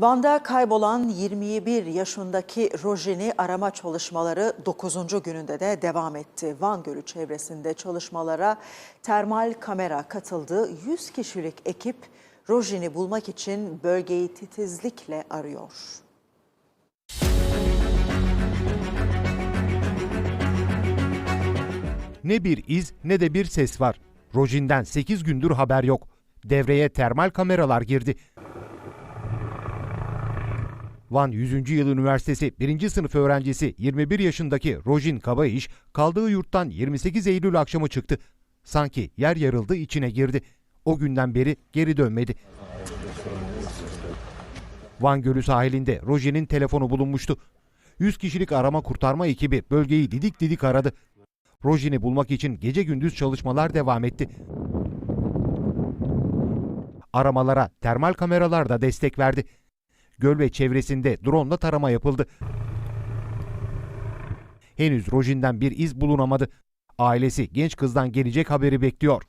Van'da kaybolan 21 yaşındaki Rojin'i arama çalışmaları 9. gününde de devam etti. Van Gölü çevresinde çalışmalara termal kamera katıldı. 100 kişilik ekip Rojin'i bulmak için bölgeyi titizlikle arıyor. Ne bir iz ne de bir ses var. Rojin'den 8 gündür haber yok. Devreye termal kameralar girdi. Van 100. Yıl Üniversitesi 1. sınıf öğrencisi 21 yaşındaki Rojin Kabayış kaldığı yurttan 28 Eylül akşamı çıktı. Sanki yer yarıldı içine girdi. O günden beri geri dönmedi. Van Gölü sahilinde Rojin'in telefonu bulunmuştu. 100 kişilik arama kurtarma ekibi bölgeyi didik didik aradı. Rojin'i bulmak için gece gündüz çalışmalar devam etti. Aramalara termal kameralar da destek verdi. Göl ve çevresinde drone'la tarama yapıldı. Henüz Rojin'den bir iz bulunamadı. Ailesi genç kızdan gelecek haberi bekliyor.